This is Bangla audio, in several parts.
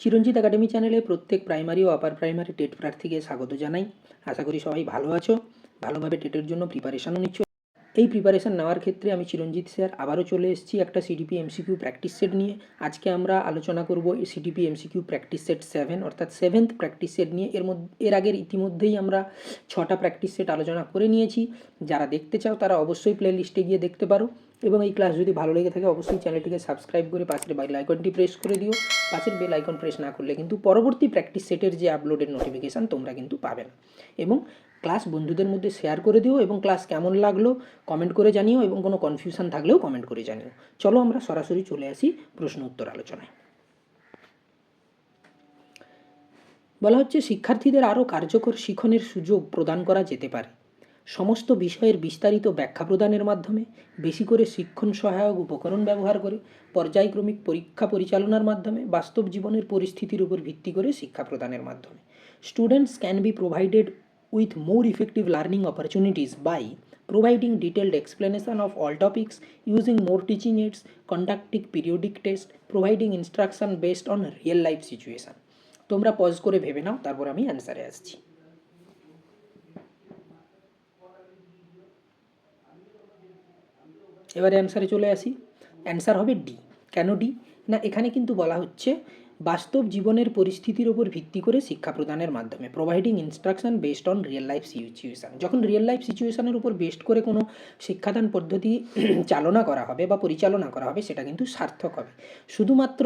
চিরঞ্জিত একাডেমি চ্যানেলে প্রত্যেক প্রাইমারি ও আপার প্রাইমারি টেট প্রার্থীকে স্বাগত জানাই। আশা করি সবাই ভালো আছো, ভালোভাবে টেটের জন্য প্রিপারেশনও নিচ্ছ। এই প্রিপারেশন নেওয়ার ক্ষেত্রে আমি চিরঞ্জিত স্যার আবারও চলে এসেছি একটা সিডিপি এমসিকিউ প্র্যাকটিস সেট নিয়ে। আজকে আমরা আলোচনা করব CDP MCQ practice set seven, অর্থাৎ সেভেন্থ প্র্যাকটিস সেট নিয়ে। এর মধ্যে, এর আগের ইতিমধ্যেই আমরা ছটা প্র্যাকটিস সেট আলোচনা করে নিয়েছি। যারা দেখতে চাও তারা অবশ্যই প্লে লিস্টে গিয়ে দেখতে পারো। এবং এই ক্লাস যদি ভালো লেগে থাকে, অবশ্যই চ্যানেলটিকে সাবস্ক্রাইব করে পাশের বেল আইকনটি প্রেস করে দিও। পাশের বেল আইকন প্রেস না করলে কিন্তু পরবর্তী প্র্যাকটিস সেটের যে আপলোডের নোটিফিকেশান তোমরা কিন্তু পাবে না। এবং ক্লাস বন্ধুদের মধ্যে শেয়ার করে দিও এবং ক্লাস কেমন লাগল কমেন্ট করে জানিও এবং কোনো কনফিউশন থাকলেও কমেন্ট করে জানিও। চলো আমরা সরাসরি চলে আসি প্রশ্ন উত্তর আলোচনায়। বলা হচ্ছে, শিক্ষার্থীদের আরও কার্যকর শিখনের সুযোগ প্রদান করা যেতে পারে। সমস্ত বিষয়ের বিস্তারিত ব্যাখ্যা প্রদানের মাধ্যমে, বেশি করে শিক্ষণ সহায়ক উপকরণ ব্যবহার করে পর্যায়ক্রমিক পরীক্ষা পরিচালনার মাধ্যমে বাস্তব জীবনের পরিস্থিতির উপর ভিত্তি করে শিক্ষা প্রদানের মাধ্যমে। Students can be provided with more effective learning opportunities by providing detailed explanation of all topics using more teaching aids conducting periodic test providing instruction based on real life situation তোমরা পজ করে ভেবে নাও, তারপর আমি অ্যান্সারে আসছি। এবারে অ্যান্সারে চলে আসি। অ্যান্সার হবে ডি কেন ডি না এখানে কিন্তু বলা হচ্ছে বাস্তব জীবনের পরিস্থিতির ওপর ভিত্তি করে শিক্ষা প্রদানের মাধ্যমে providing instruction based on real life situation যখন রিয়েল লাইফ সিচুয়েশানের উপর বেস্ট করে কোনো শিক্ষাদান পদ্ধতি চালনা করা হবে বা পরিচালনা করা হবে, সেটা কিন্তু সার্থক হবে। শুধুমাত্র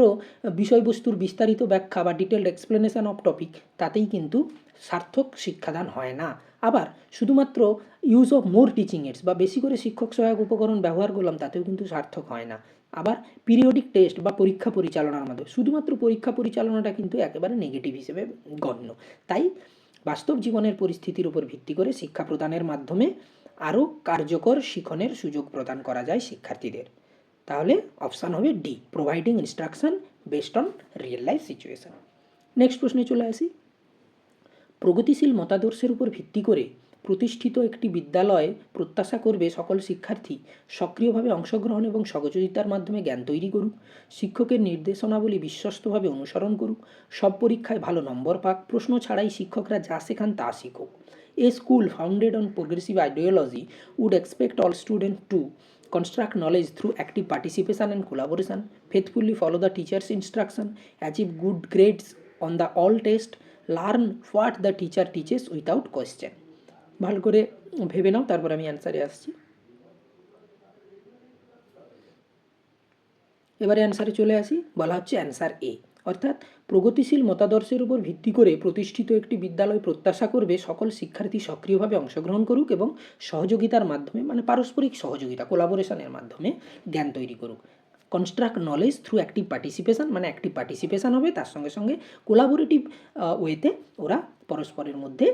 বিষয়বস্তুর বিস্তারিত ব্যাখ্যা বা ডিটেলড এক্সপ্লেনেশন অফ টপিক তাতেই কিন্তু সার্থক শিক্ষাদান হয় না। আবার, শুধুমাত্র use of more teaching aids বা বেশি করে শিক্ষক সহায়ক উপকরণ ব্যবহার করলাম, তাতেও কিন্তু সার্থক হয় না। আবার পিরিয়ডিক টেস্ট বা পরীক্ষা পরিচালনার মাধ্যমে শুধুমাত্র পরীক্ষা পরিচালনাটা কিন্তু একেবারে নেগেটিভ হিসেবে গণ্য। তাই বাস্তব জীবনের পরিস্থিতির উপর ভিত্তি করে শিক্ষা প্রদানের মাধ্যমে আরও কার্যকর শিখনের সুযোগ প্রদান করা যায় শিক্ষার্থীদের। তাহলে অপশান হবে D providing instruction based on real life situation next প্রশ্নে চলে আসি। প্রগতিশীল মতাদর্শের উপর ভিত্তি করে প্রতিষ্ঠিত একটি বিদ্যালয়ে প্রত্যাশা করবে সকল শিক্ষার্থী। সক্রিয়ভাবে অংশগ্রহণ এবং সহযোগিতার মাধ্যমে জ্ঞান তৈরি করুক। শিক্ষকের নির্দেশনাবলী বিশ্বস্তভাবে অনুসরণ করুক। সব পরীক্ষায় ভালো নম্বর পাক। প্রশ্ন ছাড়াই শিক্ষকরা যা শেখান তা শিখুক। A school founded on progressive ideology would expect all student to construct knowledge through active participation and collaboration faithfully follow the teachers instruction achieve good grades on the all test learn what the teacher teaches without question ভালো করে ভেবে নাও, তারপর আমি অ্যান্সারে আসছি। এবারে অ্যান্সারে চলে আসি, বলা হচ্ছে অ্যান্সার এ অর্থাৎ প্রগতিশীল মতাদর্শের উপর ভিত্তি করে প্রতিষ্ঠিত একটি বিদ্যালয় প্রত্যাশা করবে সকল শিক্ষার্থী সক্রিয়ভাবে অংশগ্রহণ করুক এবং সহযোগিতার মাধ্যমে মানে পারস্পরিক সহযোগিতা কোলাবোরেশনের মাধ্যমে জ্ঞান তৈরি করুক। Construct knowledge through active participation মানে অ্যাক্টিভ পার্টিসিপেশান হবে, তার সঙ্গে সঙ্গে কোলাবোরেটিভ ওয়েতে ওরা পরস্পরের মধ্যে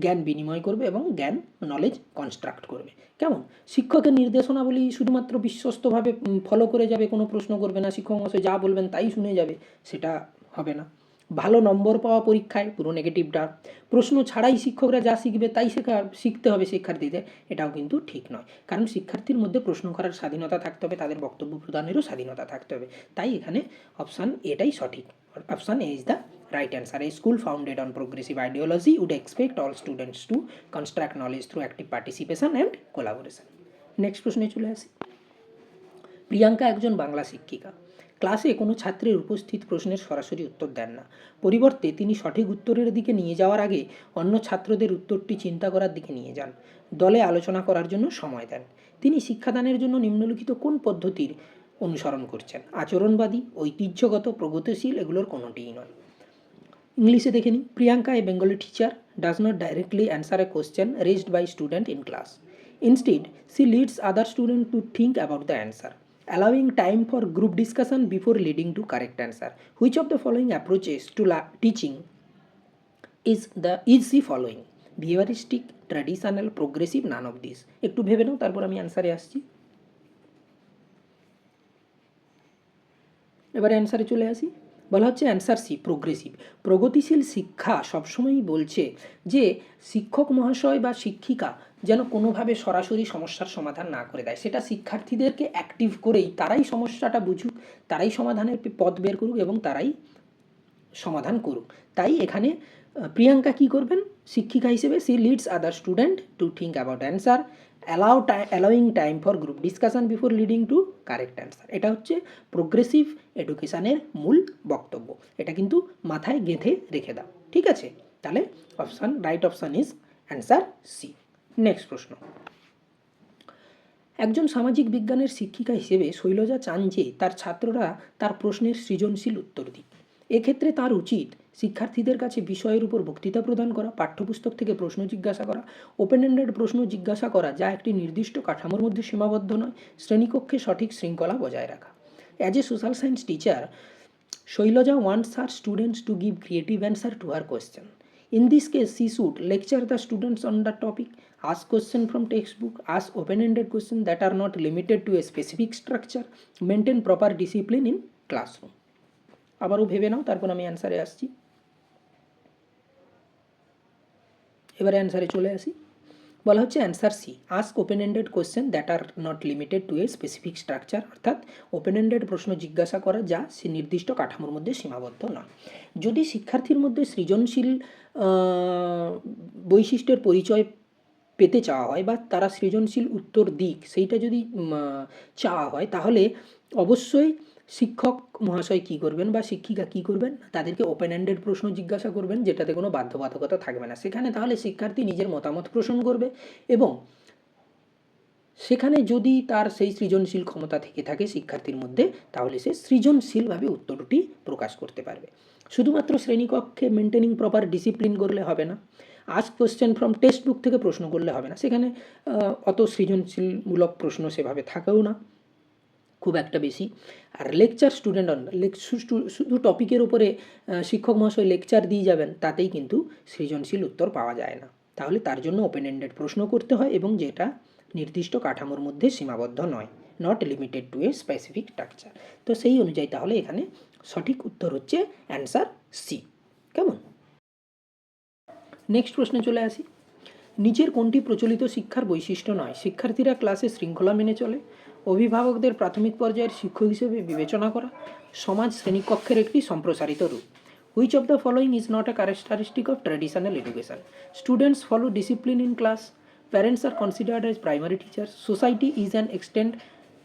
জ্ঞান বিনিময় করবে এবং জ্ঞান নলেজ কনস্ট্রাক্ট করবে। কেমন? শিক্ষকের নির্দেশনাবলী শুধুমাত্র বিশ্বস্তভাবে ফলো করে যাবে, কোনো প্রশ্ন করবে না, শিক্ষক মশাই যা বলবেন তাই শুনে যাবে, সেটা হবে না। ভালো নম্বর পাওয়া পরীক্ষায়, পুরো নেগেটিভটা প্রশ্ন ছাড়াই শিক্ষকরা যা শিখবে তাই শেখা, শিখতে হবে শিক্ষার্থীদের। এটাও কিন্তু ঠিক নয়। কারণ শিক্ষার্থীর মধ্যে প্রশ্ন করার স্বাধীনতা থাকতে হবে, তাদের বক্তব্য প্রদানেরও স্বাধীনতা থাকতে হবে। তাই এখানে অপশান এটাই সঠিক। Option A is the right answer. A school founded on progressive ideology would expect all students to construct knowledge through active participation and collaboration. Next প্রশ্নে চলে আসি। প্রিয়াঙ্কা একজন বাংলা শিক্ষিকা। ক্লাসে কোনো ছাত্রের উপস্থিত প্রশ্নের সরাসরি উত্তর দেন না। পরিবর্তে তিনি সঠিক উত্তরের দিকে নিয়ে যাওয়ার আগে অন্য ছাত্রদের উত্তরটি চিন্তা করার দিকে নিয়ে যান। দলে আলোচনা করার জন্য সময় দেন। তিনি শিক্ষাদানের জন্য নিম্নলিখিত কোন পদ্ধতির অনুসরণ করছেন? আচরণবাদী, ঐতিহ্যগত, প্রগতিশীল এগুলোর কোনোটিই নয়। ইংলিশে দেখে নিই Priyanka a Bengali teacher does not directly answer a question raised by student in class instead she leads other student to think about the answer allowing time for group discussion before leading to correct answer which of the following approaches to teaching is the is the following behavioristic traditional progressive none of these একটু ভেবে নাও তারপর আমি অ্যান্সারে আসছি এবারে অ্যান্সারে চলে আসি বলা হচ্ছে অ্যান্সার সি প্রোগ্রেসিভ প্রগতিশীল শিক্ষা সবসময়ই বলছে যে শিক্ষক মহাশয় বা শিক্ষিকা যেন কোনোভাবে সরাসরি সমস্যার সমাধান না করে দেয়। সেটা শিক্ষার্থীদেরকে অ্যাক্টিভ করেই তারাই সমস্যাটা বুঝুক, তারাই সমাধানের পথ বের করুক এবং তারাই সমাধান করুক। তাই এখানে প্রিয়াঙ্কা কি করবেন? শিক্ষিকা হিসেবে she leads other student to think about answer allow tie allowing time for group discussion before leading to correct answer এটা হচ্ছে প্রোগ্রেসিভ এডুকেশানের মূল বক্তব্য। এটা কিন্তু মাথায় গেঁথে রেখে দাও। ঠিক আছে? তাহলে option right option is answer C next প্রশ্ন। একজন সামাজিক বিজ্ঞানের শিক্ষিকা হিসেবে শৈলজা চান যে তার ছাত্ররা তার প্রশ্নের সৃজনশীল উত্তর দিক। এক্ষেত্রে তার উচিত শিক্ষার্থীদের কাছে বিষয়ের উপর বক্তৃতা প্রদান করা, পাঠ্যপুস্তক থেকে প্রশ্ন জিজ্ঞাসা করা ওপেন এন্ডেড প্রশ্ন জিজ্ঞাসা করা যা একটি নির্দিষ্ট কাঠামোর মধ্যে সীমাবদ্ধ নয়, শ্রেণীকক্ষে সঠিক শৃঙ্খলা বজায় রাখা। As a social science teacher Shailaja wants our students to give creative answer to our question in this case she should lecture the students on the topic ask question from textbook ask open ended question that are not limited to a specific structure maintain proper discipline in classroom আবারও ভেবে নাও, তারপর আমি অ্যান্সারে আসছি। এবারে অ্যান্সারে চলে আসি। বলা হচ্ছে answer C ask open ended question that are not limited to a specific structure অর্থাৎ ওপেন এন্ডেড প্রশ্ন জিজ্ঞাসা করা যা সে নির্দিষ্ট কাঠামোর মধ্যে সীমাবদ্ধ নয় যদি শিক্ষার্থীর মধ্যে সৃজনশীল বৈশিষ্ট্যের পরিচয় পেতে চাওয়া হয় বা তারা সৃজনশীল উত্তর দিক, সেইটা যদি চাওয়া হয়, তাহলে অবশ্যই শিক্ষক মহাশয় কী করবেন বা শিক্ষিকা কী করবেন? তাদেরকে ওপেন এন্ডেড প্রশ্ন জিজ্ঞাসা করবেন, যেটাতে কোনো বাধ্যবাধকতা থাকবে না। সেখানে তাহলে শিক্ষার্থী নিজের মতামত পোষণ করবে এবং সেখানে যদি তার সেই সৃজনশীল ক্ষমতা থেকে থাকে শিক্ষার্থীর মধ্যে, তাহলে সে সৃজনশীলভাবে উত্তরটি প্রকাশ করতে পারবে। শুধুমাত্র শ্রেণীকক্ষে মেনটেনিং প্রপার ডিসিপ্লিন করলে হবে না। Ask question from textbook থেকে প্রশ্ন করলে হবে না। সেখানে অত সৃজনশীলমূলক প্রশ্ন সেভাবে থাকেও না। খুব একটা বেশি। আর লেকচার স্টুডেন্ট অন শুধু টপিকের উপরে শিক্ষক মহাশয় লেকচার দিয়ে যাবেন, তাতেই কিন্তু সৃজনশীল উত্তর পাওয়া যায় না। তাহলে তার জন্য ওপেন এন্ডেড প্রশ্ন করতে হয় এবং যেটা নির্দিষ্ট কাঠামোর মধ্যে সীমাবদ্ধ নয় not limited to a specific structure তো সেই অনুযায়ী তাহলে এখানে সঠিক উত্তর হচ্ছে অ্যান্সার সি কেমন? নেক্সট প্রশ্নে চলে আসি। নিচের কোনটি প্রচলিত শিক্ষার বৈশিষ্ট্য নয়? শিক্ষার্থীরা ক্লাসে শৃঙ্খলা মেনে চলে অভিভাবকদের প্রাথমিক পর্যায়ের শিক্ষক হিসেবে বিবেচনা করা সমাজ শ্রেণীকক্ষের একটি সম্প্রসারিত রূপ। Which of the following is not a characteristic of traditional education students follow discipline in class parents are considered as primary teacher society is an extend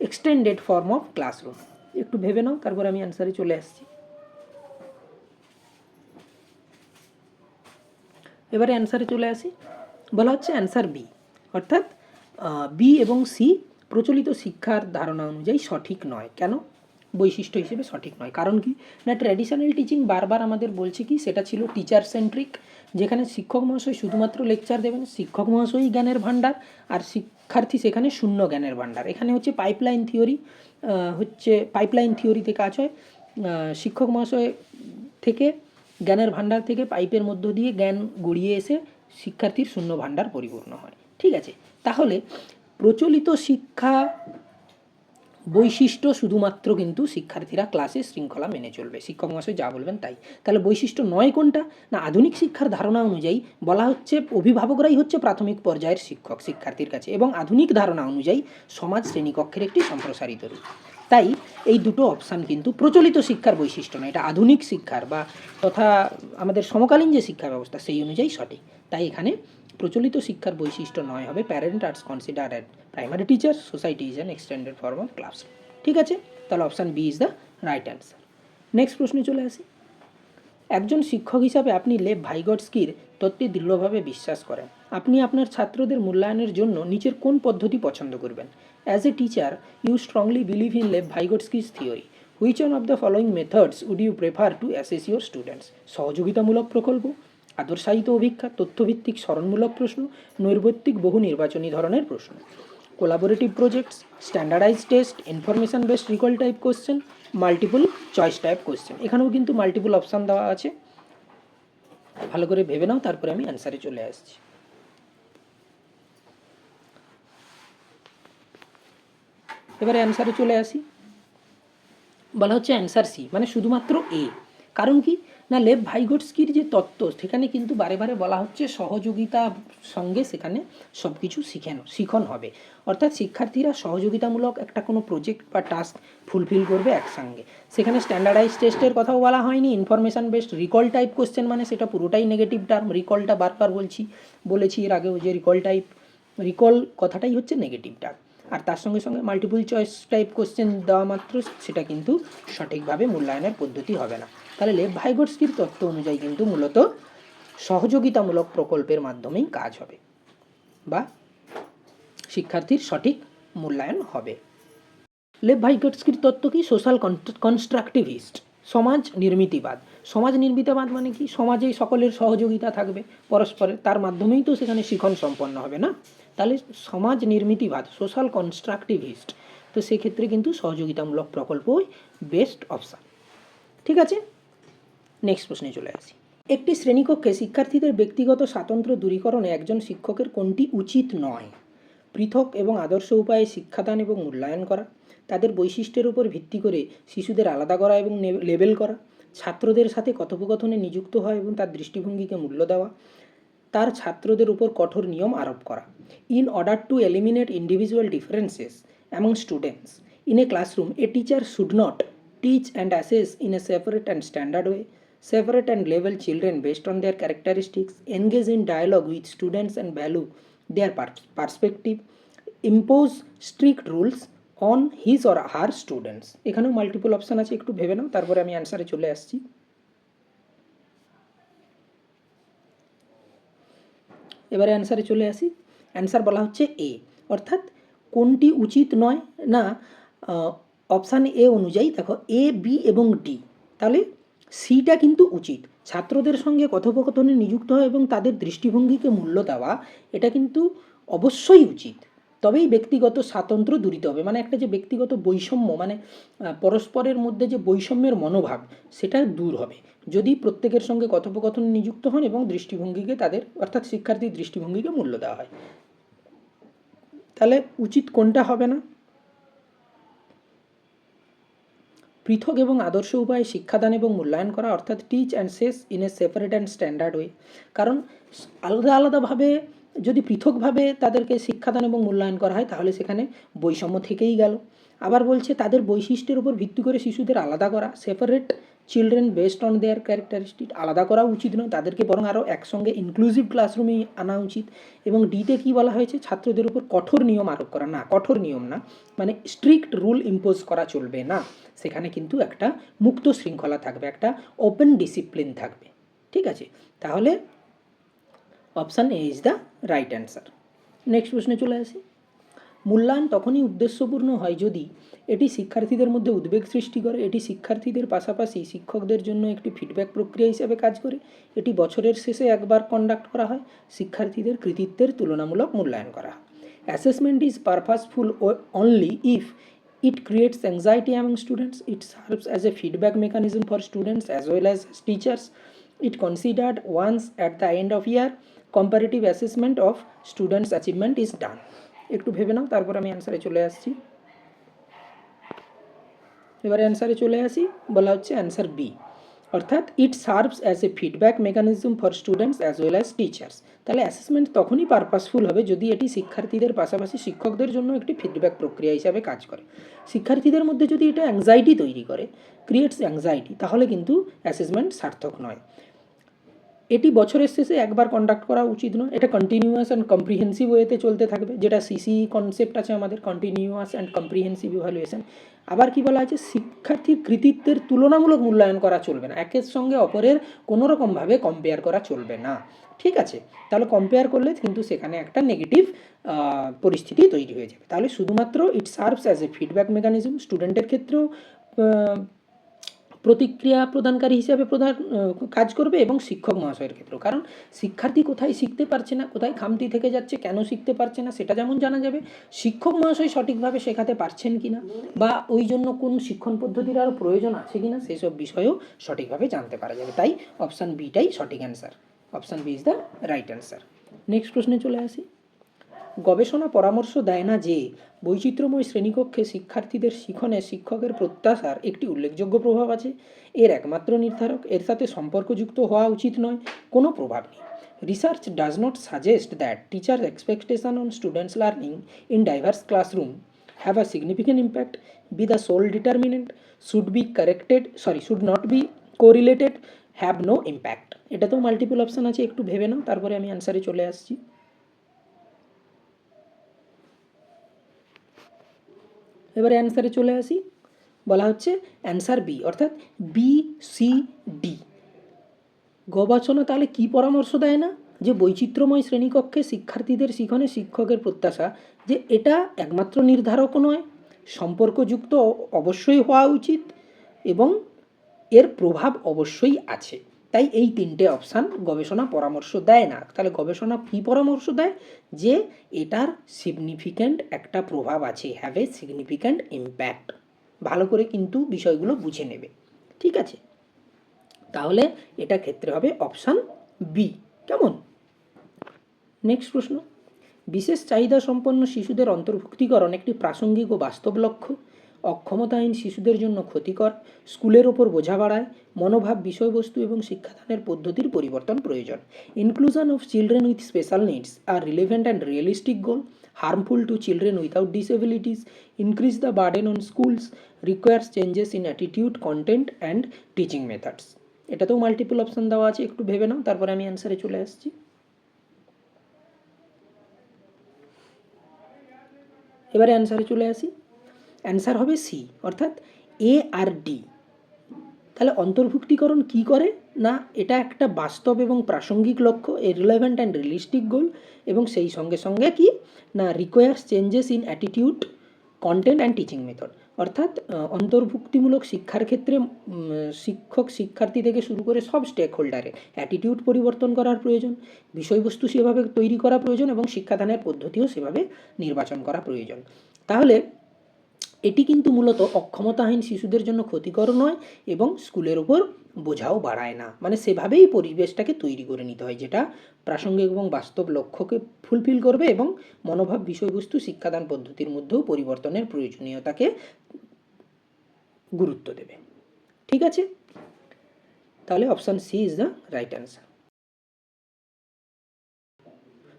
extended form of classroom একটু ভেবে নাও, তারপর আমি অ্যান্সারে চলে আসছি। এবারে অ্যান্সারে চলে আসি। বলা হচ্ছে অ্যান্সার বি অর্থাৎ বি এবং সি প্রচলিত শিক্ষার ধারণা অনুযায়ী সঠিক নয়। কেন? বৈশিষ্ট্য হিসেবে সঠিক নয়। কারণ কি? না ট্র্যাডিশনাল টিচিং বারবার আমাদের বলছে কি, সেটা ছিল টিচার সেন্ট্রিক যেখানে শিক্ষক মহাশয় শুধুমাত্র লেকচার দেবেন, শিক্ষক মহাশয়ই জ্ঞানের ভাণ্ডার, আর শিক্ষার্থী সেখানে শূন্য জ্ঞানের ভাণ্ডার। এখানে হচ্ছে পাইপলাইন থিওরি হচ্ছে পাইপলাইন থিওরিতে কাজ হয়। শিক্ষক মহাশয় থেকে, জ্ঞানের ভাণ্ডার থেকে পাইপের মধ্য দিয়ে জ্ঞান গড়িয়ে এসে শিক্ষার্থীর শূন্য ভাণ্ডার পরিপূর্ণ হয়। ঠিক আছে? তাহলে প্রচলিত শিক্ষা বৈশিষ্ট্য শুধুমাত্র কিন্তু শিক্ষার্থীরা ক্লাসে শৃঙ্খলা মেনে চলবে। শিক্ষক মহাশয় যা বলবেন তাই। তাহলে বৈশিষ্ট্য নয় কোনটা? না, আধুনিক শিক্ষার ধারণা অনুযায়ী বলা হচ্ছে, অভিভাবকরাই হচ্ছে প্রাথমিক পর্যায়ের শিক্ষক শিক্ষার্থীর কাছে এবং আধুনিক ধারণা অনুযায়ী সমাজ শ্রেণীকক্ষের একটি সম্প্রসারিত রূপ। তাই এই দুটো অপশান কিন্তু প্রচলিত শিক্ষার বৈশিষ্ট্য নয়, এটা আধুনিক শিক্ষার বা তথা আমাদের সমকালীন যে শিক্ষা ব্যবস্থা, সেই অনুযায়ী সঠিক। তাই এখানে প্রচলিত শিক্ষার বৈশিষ্ট্য নয়, হবে parent arts consider at primary teacher society is an extended form of class ঠিক আছে? তাহলে option B is the right answer next প্রশ্নে চলে আসি। একজন শিক্ষক হিসাবে আপনি লেভ ভাইগটস্কির তত্ত্বে দৃঢ়ভাবে বিশ্বাস করেন। আপনি আপনার ছাত্রদের মূল্যায়নের জন্য নিচের কোন পদ্ধতি পছন্দ করবেন? As a teacher you strongly believe in Lev Vygotsky's theory which one of the following methods would you prefer to assess your students সহযোগিতামূলক প্রকল্প? আদর্শায়িত অভিক্ষা তথ্যভিত্তিক স্মরণমূলক প্রশ্ন, নৈর্বত্তিক বহু নির্বাচনী ধরনের প্রশ্ন। Collaborative projects standardize test information based recall type question multiple choice type question এখানেও কিন্তু মাল্টিপল অপশান দেওয়া আছে। ভালো করে ভেবে নাও, তারপরে আমি অ্যান্সারে চলে আসছি। এবারে অ্যান্সারে চলে আসি। বলা হচ্ছে অ্যান্সার সি মানে শুধুমাত্র এ কারণ কি? না লেভ ভাইগোটস্কির যে তত্ত্ব, সেখানে কিন্তু বারে বারে বলা হচ্ছে সহযোগিতা সঙ্গে সেখানে সব কিছু শিখেন, শিখন হবে। অর্থাৎ শিক্ষার্থীরা সহযোগিতামূলক একটা কোনো প্রজেক্ট বা টাস্ক ফুলফিল করবে একসঙ্গে। সেখানে স্ট্যান্ডার্ডাইজ টেস্টের কথাও বলা হয়নি information based recall type question মানে সেটা পুরোটাই নেগেটিভ টার্ম রিকলটা বারবার বলছি, বলেছি এর আগেও যে রিকল টাইপ রিকল কথাটাই হচ্ছে নেগেটিভ টার্ম আর তার সঙ্গে সঙ্গে মাল্টিপল চয়েস টাইপ কোশ্চেন দেওয়া মাত্র, সেটা কিন্তু সঠিকভাবে মূল্যায়নের পদ্ধতি হবে না। তাহলে লেভ ভাইগোটস্কির তত্ত্ব অনুযায়ী কিন্তু মূলত সহযোগিতামূলক প্রকল্পের মাধ্যমেই কাজ হবে বা শিক্ষার্থীর সঠিক মূল্যায়ন হবে। লেভ ভাইগোটস্কির তত্ত্ব কি? সোশ্যাল কনস্ট্রাকটিভিস্ট সমাজ নির্মিতিবাদ। সমাজ নির্মিতবাদ মানে কি? সমাজেই সকলের সহযোগিতা থাকবে পরস্পরের, তার মাধ্যমেই তো সেখানে শিখন সম্পন্ন হবে না? তাহলে সমাজ নির্মিতিবাদ সোশ্যাল কনস্ট্রাকটিভিস্ট তো সেক্ষেত্রে কিন্তু সহযোগিতামূলক প্রকল্পই বেস্ট অপশান ঠিক আছে? নেক্সট প্রশ্নে চলে আসি। একটি শ্রেণীকক্ষে শিক্ষার্থীদের ব্যক্তিগত স্বাতন্ত্র্য দূরীকরণে একজন শিক্ষকের কোনটি উচিত নয়? পৃথক এবং আদর্শ উপায়ে শিক্ষাদান এবং মূল্যায়ন করা, তাদের বৈশিষ্ট্যের উপর ভিত্তি করে শিশুদের আলাদা করা এবং লেবেল করা, ছাত্রদের সাথে কথোপকথনে নিযুক্ত হয় এবং তার দৃষ্টিভঙ্গিকে মূল্য দেওয়া, তার ছাত্রদের উপর কঠোর নিয়ম আরোপ করা। In order to eliminate individual differences among students in a classroom a teacher should not teach and assess in a separate and standard way. Separate and label children based on their characteristics engage in dialogue with students and value their perspective impose strict rules on his or her students এখানেও মাল্টিপল অপশান আছে একটু ভেবে নাও তারপরে আমি অ্যান্সারে চলে আসছি এবারে অ্যান্সারে চলে আসি অ্যান্সার বলা হচ্ছে এ অর্থাৎ কোনটি উচিত নয় না অপশান এ অনুযায়ী দেখো এ বি এবং ডি তাহলে সিটা কিন্তু উচিত। ছাত্রদের সঙ্গে কথোপকথনে নিযুক্ত হয় এবং তাদের দৃষ্টিভঙ্গিকে মূল্য দেওয়া, এটা কিন্তু অবশ্যই উচিত। তবেই ব্যক্তিগত স্বাতন্ত্র্য দূরিত হবে। মানে একটা যে ব্যক্তিগত বৈষম্য মানে পরস্পরের মধ্যে যে বৈষম্যের মনোভাব, সেটা দূর হবে। যদি প্রত্যেকের সঙ্গে কথোপকথনে নিযুক্ত হন এবং দৃষ্টিভঙ্গিকে তাদের, অর্থাৎ শিক্ষার্থীর দৃষ্টিভঙ্গিকে মূল্য দেওয়া হয়। তাহলে উচিত কোনটা হবে না? পৃথক এবং আদর্শ উপায়ে শিক্ষাদান এবং মূল্যায়ন করা অর্থাৎ teach and assess in a separate and standard way কারণ আলাদা আলাদাভাবে যদি পৃথকভাবে তাদেরকে শিক্ষাদান এবং মূল্যায়ন করা হয়, তাহলে সেখানে বৈষম্য থেকেই গেল। আবার বলছে তাদের বৈশিষ্ট্যের উপর ভিত্তি করে শিশুদের আলাদা করা separate children based on their characteristic আলাদা করা উচিত নয়। তাদেরকে বরং আরও একসঙ্গে ইনক্লুসিভ ক্লাসরুমেই আনা উচিত এবং ডিতে কী বলা হয়েছে? ছাত্রদের উপর কঠোর নিয়ম আরোপ করা। না, কঠোর নিয়ম না মানে স্ট্রিক্ট রুল ইম্পোজ করা চলবে না। সেখানে কিন্তু একটা মুক্ত শৃঙ্খলা থাকবে, একটা ওপেন ডিসিপ্লিন থাকবে। ঠিক আছে? তাহলে option A is the right answer next প্রশ্নে চলে আসি। মূল্যায়ন তখনই উদ্দেশ্যপূর্ণ হয় যদি এটি শিক্ষার্থীদের মধ্যে উদ্বেগ সৃষ্টি করে, এটি শিক্ষার্থীদের পাশাপাশি শিক্ষকদের জন্য একটি ফিডব্যাক প্রক্রিয়া হিসাবে কাজ করে, এটি বছরের শেষে একবার কন্ডাক্ট করা হয়, শিক্ষার্থীদের কৃতিত্বের তুলনামূলক মূল্যায়ন করা। Assessment is purposeful only if it creates anxiety among students it serves as a feedback mechanism for students as well as teachers it considered once at the end of year comparative assessment of students achievement is done একটু ভেবে নাও, তারপর আমি অ্যান্সারে চলে আসছি। এবারে অ্যান্সারে চলে আসি, বলা হচ্ছে অ্যান্সার বি অর্থাৎ it serves as a feedback mechanism for students as well as teachers তাহলে অ্যাসেসমেন্ট তখনই পারপাসফুল হবে যদি এটি শিক্ষার্থীদের পাশাপাশি শিক্ষকদের জন্য একটি ফিডব্যাক প্রক্রিয়া হিসাবে কাজ করে। শিক্ষার্থীদের মধ্যে যদি এটা অ্যাংজাইটি তৈরি করে ক্রিয়েটস অ্যাংজাইটি তাহলে কিন্তু অ্যাসেসমেন্ট সার্থক নয়। এটি বছরের শেষে একবার কন্ডাক্ট করা উচিত নয়। এটা কন্টিনিউয়াস অ্যান্ড কম্প্রিহেন্সিভ ওয়েতে চলতে থাকবে। যেটা সিসি কনসেপ্ট আছে আমাদের কন্টিনিউয়াস অ্যান্ড কম্প্রিহেন্সিভ ইভ্যালুয়েশন আবার কি বলা আছে? শিক্ষার্থীর কৃতিত্বের তুলনামূলক মূল্যায়ন করা চলবে না। একের সঙ্গে অপরের কোনো রকমভাবে কম্পেয়ার করা চলবে না। ঠিক আছে? তাহলে কম্পেয়ার করলে কিন্তু সেখানে একটা নেগেটিভ পরিস্থিতি তৈরি হয়ে যাবে। তাহলে শুধুমাত্র it serves as a feedback mechanism স্টুডেন্টের ক্ষেত্রেও প্রতিক্রিয়া প্রদানকারী হিসাবে প্রধান কাজ করবে এবং শিক্ষক মহাশয়ের ক্ষেত্রেও। কারণ শিক্ষার্থী কোথায় শিখতে পারছে না, কোথায় খামতি থেকে যাচ্ছে, কেন শিখতে পারছে না, সেটা যেমন জানা যাবে, শিক্ষক মহাশয় সঠিকভাবে শেখাতে পারছেন কি না বা ওই জন্য কোন শিক্ষণ পদ্ধতির আরও প্রয়োজন আছে কি না সেসব বিষয়েও সঠিকভাবে জানতে পারা যাবে। তাই অপশান বিটাই সঠিক answer option B is the right answer next প্রশ্নে চলে আসি। গবেষণা পরামর্শ দেয় না যে বৈচিত্র্যময় শ্রেণীকক্ষে শিক্ষার্থীদের শিখনে শিক্ষকের প্রত্যাশার একটি উল্লেখযোগ্য প্রভাব আছে। এর একমাত্র নির্ধারক, এর সাথে সম্পর্কযুক্ত হওয়া উচিত নয়, কোনো প্রভাব নেই। Research does not suggest that teacher expectation on students learning in diverse classroom have have a significant impact. Be the sole determinant, should be corrected, sorry, should not be correlated, have no impact. তো মাল্টিপল অপশান আছে, একটু ভেবে নাও, তারপরে আমি অ্যান্সারে চলে আসছি। এবারে অ্যান্সারে চলে আসি। বলা হচ্ছে অ্যান্সার বি অর্থাৎ বি সি ডি গবেষণা তাহলে কি পরামর্শ দেয় না? যে বৈচিত্র্যময় শ্রেণীকক্ষে শিক্ষার্থীদের শিখনে শিক্ষকের প্রত্যাশা যে এটা একমাত্র নির্ধারক নয়, সম্পর্কযুক্ত অবশ্যই হওয়া উচিত এবং এর প্রভাব অবশ্যই আছে। তাই এই তিনটে অপশান গবেষণা পরামর্শ দেয় না। তাহলে গবেষণা কী পরামর্শ দেয়? যে এটার সিগনিফিক্যান্ট একটা প্রভাব আছে হ্যাভ এ সিগনিফিক্যান্ট ইম্প্যাক্ট ভালো করে কিন্তু বিষয়গুলো বুঝে নেবে। ঠিক আছে? তাহলে এটা ক্ষেত্রে হবে অপশান বি কেমন? নেক্সট প্রশ্ন। বিশেষ চাহিদা সম্পন্ন শিশুদের অন্তর্ভুক্তিকরণ একটি প্রাসঙ্গিক ও বাস্তব লক্ষ্য। অক্ষমতাহীন শিশুদের জন্য ক্ষতিকর স্কুলের ওপর বোঝা বাড়ায় মনোভাব বিষয়বস্তু এবং শিক্ষাদানের পদ্ধতির পরিবর্তন প্রয়োজন। Inclusion of children with special needs are relevant and realistic goal harmful to children without disabilities, increase the burden on schools, requires changes in attitude, content and teaching methods. এটাতেও মাল্টিপল অপশন দেওয়া আছে একটু ভেবে নাও তারপরে আমি অ্যান্সারে চলে আসছি। এবারে অ্যান্সারে চলে আসি। অ্যান্সার হবে সি, অর্থাৎ এ আর ডি। তাহলে অন্তর্ভুক্তিকরণ কি করে? না, এটা একটা বাস্তব এবং প্রাসঙ্গিক লক্ষ্য a relevant and realistic goal এবং সেই সঙ্গে সঙ্গে কি? না requires changes in attitude content and teaching method অর্থাৎ অন্তর্ভুক্তিমূলক শিক্ষার ক্ষেত্রে শিক্ষক, শিক্ষার্থী থেকে শুরু করে সব স্টেক হোল্ডারের অ্যাটিটিউড পরিবর্তন করার প্রয়োজন, বিষয়বস্তু সেভাবে তৈরি করা প্রয়োজন, এবং শিক্ষাদানের পদ্ধতিও সেভাবে নির্বাচন করা প্রয়োজন। তাহলে এটি কিন্তু মূলত অক্ষমতাহীন শিশুদের জন্য ক্ষতিকর নয় এবং স্কুলের ওপর বোঝাও বাড়ায় না। মানে সেভাবেই পরিবেশটাকে তৈরি করে নিতে হয়, যেটা প্রাসঙ্গিক এবং বাস্তব লক্ষ্যকে ফুলফিল করবে এবং মনোভাব বিষয়বস্তু শিক্ষাদান পদ্ধতির মধ্যেও পরিবর্তনের প্রয়োজনীয়তাকে গুরুত্ব দেবে। ঠিক আছে? তাহলে option C is the right answer.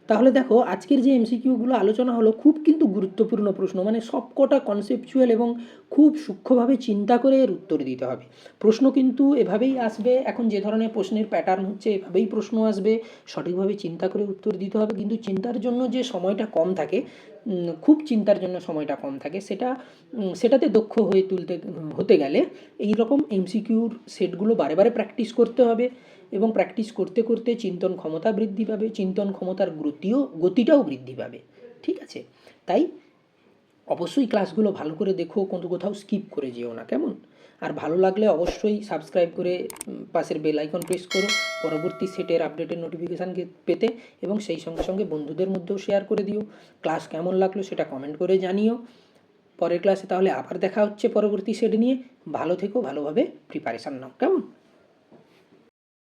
তাহলে দেখো, আজকের যে এমসিকিউগুলো আলোচনা হলো খুব কিন্তু গুরুত্বপূর্ণ প্রশ্ন। মানে সবকটা কনসেপচুয়াল এবং খুব সূক্ষ্মভাবে চিন্তা করে এর উত্তর দিতে হবে। প্রশ্ন কিন্তু এভাবেই আসবে। এখন যে ধরনের প্রশ্নের প্যাটার্ন হচ্ছে, এভাবেই প্রশ্ন আসবে। সঠিকভাবে চিন্তা করে উত্তর দিতে হবে। কিন্তু চিন্তার জন্য যে সময়টা কম থাকে খুব চিন্তার জন্য সময়টা কম থাকে, সেটা সেটাতে দক্ষ হয়ে তুলতে, হতে গেলে এই রকম এমসিকিউর সেটগুলো বারে বারে প্র্যাকটিস করতে হবে। এবং প্র্যাকটিস করতে করতে চিন্তন ক্ষমতা বৃদ্ধি পাবে, চিন্তন ক্ষমতার গতিও, গতিটাও বৃদ্ধি পাবে, ঠিক আছে? তাই অবশ্যই ক্লাসগুলো ভালো করে দেখো, কোনো কোথাও স্কিপ করে যেও না, কেমন? আর ভালো লাগলে অবশ্যই সাবস্ক্রাইব করে পাশের বেল আইকন প্রেস করো, পরবর্তী সেটের আপডেটের নোটিফিকেশান পেতে এবং সেই সঙ্গে সঙ্গে বন্ধুদের মধ্যেও শেয়ার করে দিও। ক্লাস কেমন লাগল সেটা কমেন্ট করে জানিও। পরের ক্লাসে তাহলে আবার দেখা হচ্ছে পরবর্তী সেট নিয়ে। ভালো থেকো, ভালোভাবে প্রিপারেশান নাও, কেমন?